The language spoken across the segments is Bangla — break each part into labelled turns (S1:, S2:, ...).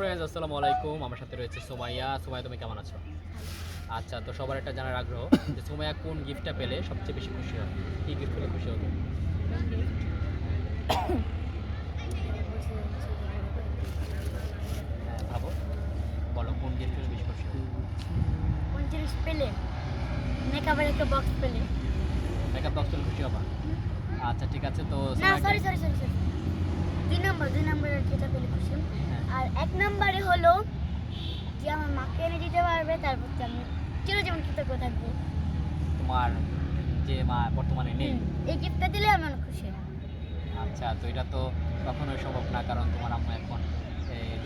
S1: ফ্রেন্ডস আসসালামু আলাইকুম। আমার সাথে রয়েছে সোমাইয়া। সোমাইয়া তুমি কেমন আছো? আচ্ছা তো সবার একটা জানার আগ্রহ যে সোমাইয়া কোন গিফটটা পেলে সবচেয়ে বেশি খুশি হবে? কি গিফট পেলে খুশি হবে? হ্যাঁ ভাবো। বলো কোন গিফট পেলে বেশি খুশি
S2: পেলে? মেকআপের একটা বক্স পেলে।
S1: মেকআপ বক্স পেলে খুশি হবা? আচ্ছা ঠিক আছে তো
S2: না সরি সরি সরি দুই নম্বর দুই নম্বরের যেটা পেলে খুশি।
S1: হ্যাঁ।
S2: আর এক নম্বরে হলো যে আমার মাকে এনে দিতে পারবে তারপর তো আমি চিরজীবন কৃতজ্ঞ থাকব।
S1: তোমার যে মা বর্তমানে নেই?
S2: এই গিফটটা দিলে আমি অনেক খুশি।
S1: আচ্ছা তো এটা তো কখনোই সম্ভব না কারণ তোমার আম্মা এখন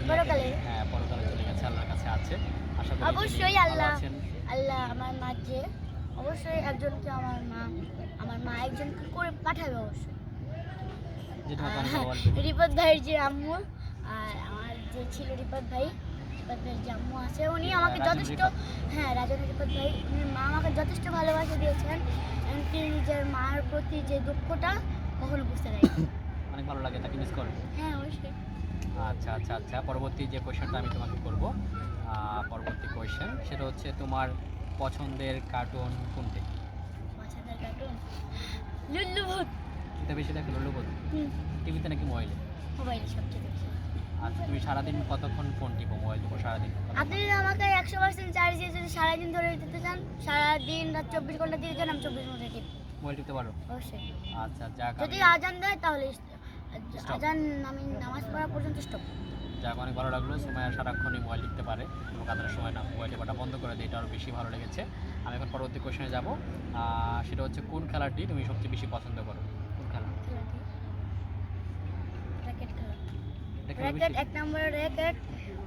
S2: পরকালে।
S1: হ্যাঁ পরকালে চলে গেছে আল্লাহর কাছে আছে। আশা করি
S2: অবশ্যই আল্লাহ আল্লাহ আমার মা যে অবশ্যই একজনকে আমার মা আমার মা একজনকে করে পাঠাবে অবশ্যই
S1: যে তোমাকে অনেক
S2: আর
S1: ভালোবাসবে।
S2: রিপত ভাইয়ের যে আম্মু আর আমার যে ছিল রিপত ভাই রিপত ভাইয়ের যে আম্মু আছে উনি আমাকে যথেষ্ট হ্যাঁ রাজন রিপত ভাই উনি মা আমাকে যথেষ্ট ভালোবাসা দিয়েছেন এমনকি নিজের মার প্রতি যে দুঃখটা কখনো বুঝতে দেয়
S1: অনেক ভালো লাগে তাকে মিস করো।
S2: হ্যাঁ অবশ্যই।
S1: আচ্ছা আচ্ছা আচ্ছা পরবর্তী যে কোয়েশ্চেনটা আমি তোমাকে করব পরবর্তী কোয়েশ্চেন সেটা হচ্ছে তোমার পছন্দের কার্টুন কোনটি?
S2: পছন্দের কার্টুন লুল্লু ভূত
S1: এটা বেশি দেখো লোলবোধ টিভিতে নাকি মোবাইলে?
S2: মোবাইলে সবচেয়ে বেশি।
S1: আচ্ছা তুমি সারাদিন কতক্ষণ ফোন টিপো মোবাইল টিপো সারাদিন?
S2: আপনি আমাকে একশো পার্সেন্ট চার্জ দিয়ে যদি সারাদিন ধরে দিতে চান সারাদিন রাত চব্বিশ ঘণ্টা দিয়ে চান আমি চব্বিশ ঘণ্টা টিপ
S1: মোবাইল টিপতে পারো?
S2: অবশ্যই।
S1: আচ্ছা যাক
S2: যদি আজান দেয় তাহলে. আজান আমি নামাজ পড়া পর্যন্ত স্টপ
S1: যাক অনেক ভালো লাগল। সময় সারাক্ষণই মোবাইল লিখতে পারে। এবং কাতারের সময় না মোবাইল টেপাটা বন্ধ করে দিই এটা আরও বেশি ভালো লেগেছে। আমি এখন পরবর্তী কোশ্চেনে যাব। সেটা হচ্ছে কোন খেলাটি তুমি সবচেয়ে বেশি পছন্দ করো কোন খেলা
S2: র্যাকেট খেলা
S1: এটা খেলা
S2: র্যাকেট এক নম্বরের র্যাকেট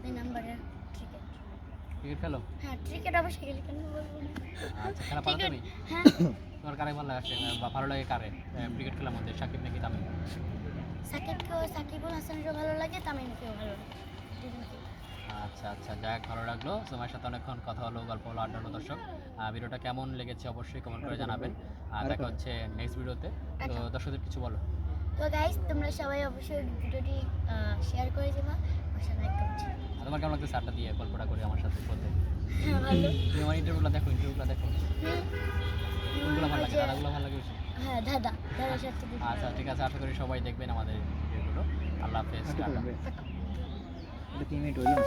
S2: দুই নম্বরের ক্রিকেট
S1: ক্রিকেট খেলো?
S2: হ্যাঁ ক্রিকেট অবশ্যই খেলি কেন বলব না।
S1: আচ্ছা খেলা পারো তুমি?
S2: হ্যাঁ।
S1: তোমার কারে ভালো লাগে বা ভালো লাগে কারে? ক্রিকেট খেলার মধ্যে? সাকিব নাকি তামিম?
S2: সাকিবকেও সাকিবুল হাসানকেও ভালো লাগে তামিমকেও ভালো লাগে।
S1: আচ্ছা আচ্ছা যাক ভালো লাগল। তোমার সাথে অনেকক্ষণ কথা হলো গল্প হলো আড্ডা হলো দর্শক। ভিডিওটা কেমন লেগেছে অবশ্যই কমেন্ট করে জানাবেন। আর দেখা হচ্ছে নেক্সট ভিডিওতে তো
S2: আচ্ছা।
S1: দর্শকদের কিছু বলো।
S2: তো গাইস তোমরা সবাই অবশ্যই ভিডিওটি শেয়ার করে দেবা। পাশে লাইক কমেন্ট
S1: আর তোমার কেমন লাগছে আড্ডা দিয়ে গল্পটা করে আমার সাথে বলতে?
S2: হ্যাঁ ভালো।
S1: তুমি আমার ইন্টারভিউটা দেখো ইন্টারভিউটা দেখো।
S2: হুম।
S1: কোনগুলো ভালো লাগে
S2: যে-
S1: দাদাগুলো ভালো লাগে
S2: হ্যাঁ দাদা দাদার সাথে
S1: আচ্ছা ঠিক আছে আশা করি সবাই দেখবেন আমাদের ভিডিওগুলো আল্লাহ হাফেজ
S2: টাটা।
S3: এটা কি মিনিট হইলাম